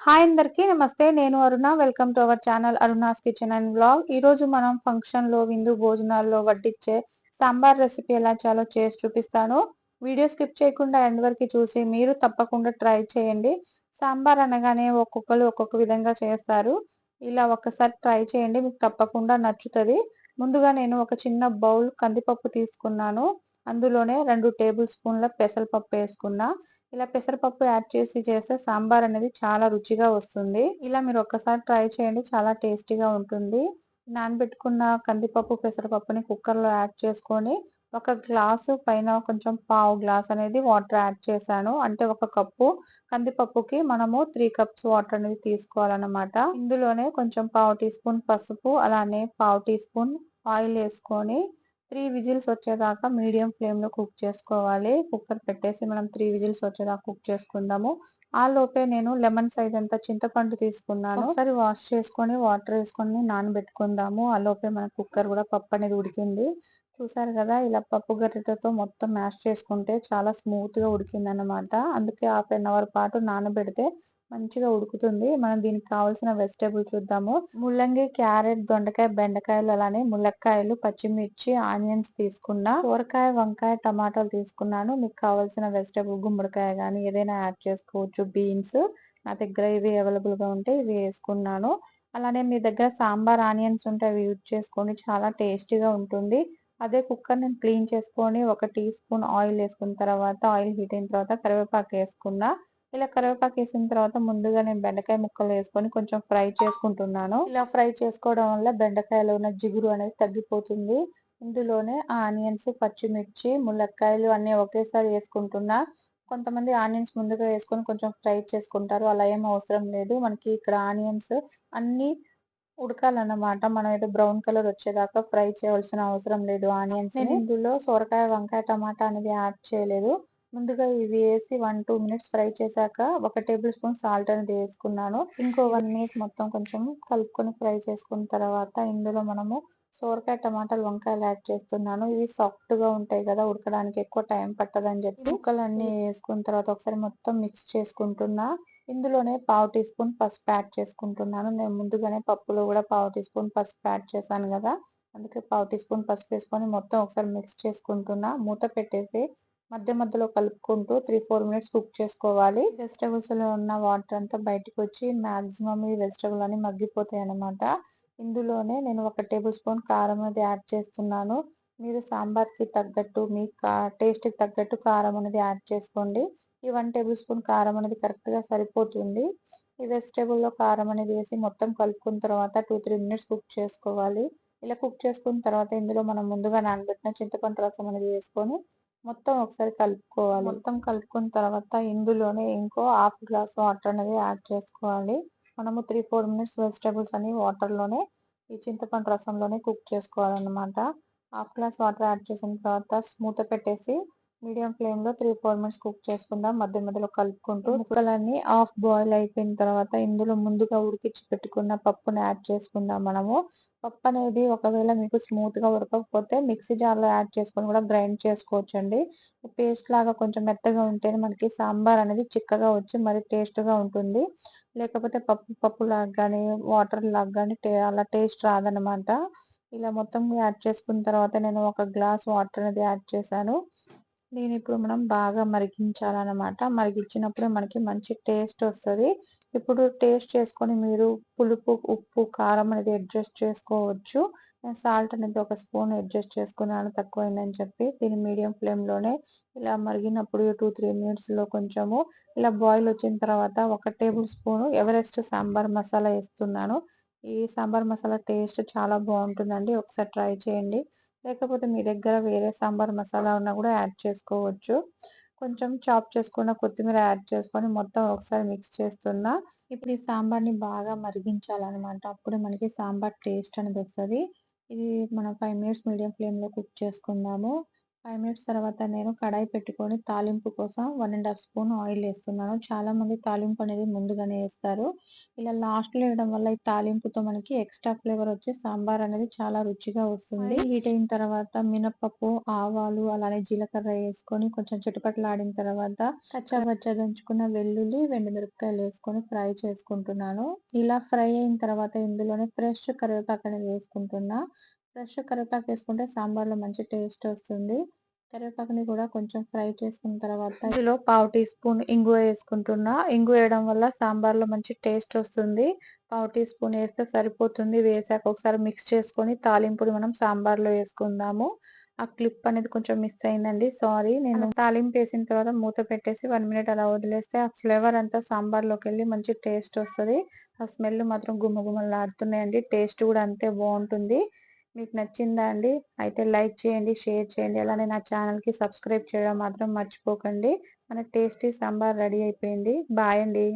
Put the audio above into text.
Hi అందరికీ నమస్తే. నేను Aruna. Welcome to our channel Aruna's kitchen and blog ఈరోజు మనం ఫంక్షన్లో విందు భోజనాల్లో వడ్డించే సాంబార్ రెసిపీ ఎలా చేయాలో చేసి చూపిస్తాను. వీడియో స్కిప్ చేయకుండా ఎండ్ వరకు చూసి మీరు తప్పకుండా ట్రై చేయండి. సాంబార్ అనగానే ఒక్కొక్కరు ఒక్కొక్క విధంగా చేస్తారు. ఇలా ఒక్కసారి ట్రై చేయండి మీకు తప్పకుండా నచ్చుతుంది. ముందుగా నేను ఒక చిన్న బౌల్ కందిపప్పు తీసుకున్నాను. అందులోనే రెండు టేబుల్ స్పూన్ల పెసరపప్పు వేసుకున్నా. ఇలా పెసరపప్పు యాడ్ చేసి చేస్తే సాంబార్ అనేది చాలా రుచిగా వస్తుంది. ఇలా మీరు ఒక్కసారి ట్రై చేయండి చాలా టేస్టీగా ఉంటుంది. నానబెట్టుకున్న కందిపప్పు పెసరపప్పుని కుక్కర్లో యాడ్ చేసుకొని ఒక గ్లాసు పైన కొంచెం పావు గ్లాస్ అనేది వాటర్ యాడ్ చేశాను. అంటే ఒక కప్పు కందిపప్పుకి మనము త్రీ కప్స్ వాటర్ అనేది తీసుకోవాలన్నమాట. ఇందులోనే కొంచెం పావు టీ స్పూన్ పసుపు అలానే పావు టీ స్పూన్ ఆయిల్ వేసుకొని త్రీ విజిల్స్ వచ్చేదాకా మీడియం ఫ్లేమ్లో కుక్ చేసుకోవాలి. కుక్కర్ పెట్టేసి మనం త్రీ విజిల్స్ వచ్చేదాకా కుక్ చేసుకుందాము. ఆ లోపే నేను లెమన్ సైజ్ అంతా చింతపండు తీసుకున్నాను. ఒకసారి వాష్ చేసుకొని వాటర్ వేసుకొని నానబెట్టుకుందాము. ఆ లోపే మన కుక్కర్ కూడా పప్పు అనేది ఉడికింది. చూసారు కదా ఇలా పప్పు గరిటెతో మొత్తం మ్యాష్ చేసుకుంటే చాలా స్మూత్గా ఉడికిందనమాట అందుకే హాఫ్ అన్ అవర్ పాటు నానబెడితే మంచిగా ఉడుకుతుంది. మనం దీనికి కావాల్సిన వెజిటేబుల్ చూద్దాము. ముల్లంగి క్యారెట్ దొండకాయ బెండకాయలు అలానే ములక్కాయలు పచ్చిమిర్చి ఆనియన్స్ తీసుకున్నా కూరకాయ వంకాయ టమాటాలు తీసుకున్నాను. మీకు కావాల్సిన వెజిటేబుల్ గుమ్మడికాయ కానీ ఏదైనా యాడ్ చేసుకోవచ్చు. బీన్స్ నా దగ్గర ఇవి అవైలబుల్గా ఉంటే ఇవి వేసుకున్నాను. అలానే మీ దగ్గర సాంబార్ ఆనియన్స్ ఉంటే అవి యూజ్ చేసుకోండి చాలా టేస్టీగా ఉంటుంది. అదే కుక్కర్ నేను క్లీన్ చేసుకొని ఒక టీ స్పూన్ ఆయిల్ వేసుకున్న తర్వాత ఆయిల్ హీట్ అయిన తర్వాత కరివేపాకు వేసుకున్నా. ఇలా కరివేపాకు వేసిన తర్వాత ముందుగా నేను బెండకాయ ముక్కలు వేసుకొని కొంచెం ఫ్రై చేసుకుంటున్నాను. ఇలా ఫ్రై చేసుకోవడం వల్ల బెండకాయలో ఉన్న జిగురు అనేది తగ్గిపోతుంది. ఇందులోనే ఆనియన్స్ పచ్చిమిర్చి ములక్కాయలు అన్నీ ఒకేసారి వేసుకుంటున్నా. కొంతమంది ఆనియన్స్ ముందుగా వేసుకొని కొంచెం ఫ్రై చేసుకుంటారు. అలా ఏం అవసరం లేదు. మనకి ఇక్కడ ఆనియన్స్ అన్నీ ఉడకాలన్నమాట. మనం ఏదో బ్రౌన్ కలర్ వచ్చేదాకా ఫ్రై చేయవలసిన అవసరం లేదు. ఆనియన్స్ ఇందులో సొరకాయ వంకాయ టమాటా అనేది యాడ్ చేయలేదు. ముందుగా ఇవి వేసి వన్ టూ మినిట్స్ ఫ్రై చేశాక ఒక టేబుల్ స్పూన్ సాల్ట్ అనేది వేసుకున్నాను. ఇంకో వన్ మినిట్ మొత్తం కొంచెం కలుపుకొని ఫ్రై చేసుకున్న తర్వాత ఇందులో మనము సోరకాయ టమాటాలు వంకాయలు యాడ్ చేస్తున్నాను. ఇవి సాఫ్ట్గా ఉంటాయి కదా ఉడకడానికి ఎక్కువ టైం పట్టదని చెప్పి. ముక్కలన్నీ వేసుకున్న తర్వాత ఒకసారి మొత్తం మిక్స్ చేసుకుంటున్నా. ఇందులోనే పావు టీ స్పూన్ పసుపు యాడ్ చేసుకుంటున్నాను. నేను ముందుగానే పప్పులో కూడా పావు టీ స్పూన్ పసుపు యాడ్ చేశాను కదా. అందుకే పావు టీ స్పూన్ పసుపు వేసుకొని మొత్తం ఒకసారి మిక్స్ చేసుకుంటున్నా. మూత పెట్టేసి మధ్య మధ్యలో కలుపుకుంటూ త్రీ ఫోర్ మినిట్స్ కుక్ చేసుకోవాలి. వెజిటేబుల్స్లో ఉన్న వాటర్ అంతా బయటకు వచ్చి మాక్సిమం ఈ వెజిటేబుల్ అని మగ్గిపోతాయి అనమాట ఇందులోనే నేను ఒక టేబుల్ స్పూన్ కారం అనేది యాడ్ చేస్తున్నాను. మీరు సాంబార్కి తగ్గట్టు మీ కా టేస్ట్కి తగ్గట్టు కారం అనేది యాడ్ చేసుకోండి. ఈ వన్ టేబుల్ స్పూన్ కారం అనేది కరెక్ట్గా సరిపోతుంది. ఈ వెజిటేబుల్లో కారం అనేది వేసి మొత్తం కలుపుకున్న తర్వాత టూ త్రీ మినిట్స్ కుక్ చేసుకోవాలి. ఇలా కుక్ చేసుకున్న తర్వాత ఇందులో మనం ముందుగా నానబెట్టిన చింతపండు రసం అనేది వేసుకొని మొత్తం ఒకసారి కలుపుకోవాలి. మొత్తం కలుపుకున్న తర్వాత ఇందులోనే ఇంకో హాఫ్ గ్లాస్ వాటర్ అనేది యాడ్ చేసుకోవాలి. మనము త్రీ ఫోర్ మినిట్స్ వెజిటేబుల్స్ అని వాటర్లోనే ఈ చింతపండు రసంలోనే కుక్ చేసుకోవాలన్నమాట. హాఫ్ గ్లాస్ వాటర్ యాడ్ చేసిన తర్వాత మూత పెట్టేసి మీడియం ఫ్లేమ్లో త్రీ ఫోర్ మినిట్స్ కుక్ చేసుకుందాం. మధ్య మధ్యలో కలుపుకుంటూ ముక్కలన్నీ హాఫ్ బాయిల్ అయిపోయిన తర్వాత ఇందులో ముందుగా ఉడికించి పెట్టుకున్న పప్పుని యాడ్ చేసుకుందాం మనము. పప్పు అనేది ఒకవేళ మీకు స్మూత్గా ఉడకకపోతే మిక్సీ జార్లో యాడ్ చేసుకొని కూడా గ్రైండ్ చేసుకోవచ్చు అండి పేస్ట్ లాగా కొంచెం మెత్తగా ఉంటేనే మనకి సాంబార్ అనేది చిక్కగా వచ్చి మరి టేస్ట్గా ఉంటుంది. లేకపోతే పప్పు పప్పు లాగా కానీ వాటర్ లాగా కానీ అలా టేస్ట్ రాదనమాట ఇలా మొత్తం యాడ్ చేసుకున్న తర్వాత నేను ఒక గ్లాస్ వాటర్ అనేది యాడ్ చేశాను. దీని ఇప్పుడు మనం బాగా మరిగించాలన్నమాట. మరిగించినప్పుడే మనకి మంచి టేస్ట్ వస్తుంది. ఇప్పుడు టేస్ట్ చేసుకొని మీరు పులుపు ఉప్పు కారం అనేది అడ్జస్ట్ చేసుకోవచ్చు. నేను సాల్ట్ అనేది ఒక స్పూన్ అడ్జస్ట్ చేసుకున్నాను తక్కువైందని చెప్పి. దీన్ని మీడియం ఫ్లేమ్లోనే ఇలా మరిగినప్పుడు టూ త్రీ మినిట్స్లో కొంచెము ఇలా బాయిల్ వచ్చిన తర్వాత ఒక tablespoon Everest sambar masala వేస్తున్నాను. ఈ సాంబార్ మసాలా టేస్ట్ చాలా బాగుంటుందండి. ఒకసారి ట్రై చేయండి. లేకపోతే మీ దగ్గర వేరే సాంబార్ మసాలా ఉన్నా కూడా యాడ్ చేసుకోవచ్చు. కొంచెం చాప్ చేసుకున్న కొత్తిమీర యాడ్ చేసుకొని మొత్తం ఒకసారి మిక్స్ చేస్తున్నా. ఇప్పుడు ఈ సాంబార్ని బాగా మరిగించాలన్నమాట. అప్పుడే మనకి సాంబార్ టేస్ట్ అనేది వస్తుంది. ఇది మనం ఫైవ్ మినిట్స్ మీడియం ఫ్లేమ్లో కుక్ చేసుకుందాము. ఫైవ్ మినిట్స్ తర్వాత నేను కడాయి పెట్టుకొని తాలింపు కోసం one and half spoon oil వేస్తున్నాను. చాలా మంది తాలింపు అనేది ముందుగానే వేస్తారు. ఇలా లాస్ట్లో వేయడం వల్ల ఈ తాలింపుతో మనకి ఎక్స్ట్రా ఫ్లేవర్ వచ్చి సాంబార్ అనేది చాలా రుచిగా వస్తుంది. హీట్ అయిన తర్వాత మినపప్పు ఆవాలు అలానే జీలకర్ర వేసుకొని కొంచెం చుట్టుపట్లాడిన తర్వాత కచ్చబచ్చ దంచుకున్న వెల్లుల్లి మిరపకాయలు వేసుకొని ఫ్రై చేసుకుంటున్నాను. ఇలా ఫ్రై అయిన తర్వాత ఇందులోనే ఫ్రెష్ కరివేపాకు అనేది వేసుకుంటున్నా. ఫ్రెష్ కరివేపాకు వేసుకుంటే సాంబార్లో మంచి టేస్ట్ వస్తుంది. కరివేపాకుని కూడా కొంచెం ఫ్రై చేసుకున్న తర్వాత ఇందులో పావు టీ స్పూన్ ఇంగువ వేసుకుంటున్నా. ఇంగు వేయడం వల్ల సాంబార్లో మంచి టేస్ట్ వస్తుంది. పావు టీ స్పూన్ వేస్తే సరిపోతుంది. వేసాక ఒకసారి మిక్స్ చేసుకొని తాలింపుని మనం సాంబార్లో వేసుకుందాము. ఆ క్లిప్ అనేది కొంచెం మిస్ అయిందండి. సారీ. నేను తాలింపు వేసిన తర్వాత మూత పెట్టేసి వన్ మినిట్ అలా వదిలేస్తే ఆ ఫ్లేవర్ అంతా సాంబార్లోకి వెళ్ళి మంచి టేస్ట్ వస్తుంది. ఆ స్మెల్ మాత్రం గుమ్మగుమ్మలాడుతున్నాయండి టేస్ట్ కూడా అంతే బాగుంటుంది. మీకు నచ్చిందా అండి? అయితే లైక్ చేయండి షేర్ చేయండి. అలానే నా ఛానల్కి సబ్స్క్రైబ్ చేయడం మాత్రం మర్చిపోకండి. మన టేస్టీ సాంబార్ రెడీ అయిపోయింది. బాయ్ అండి.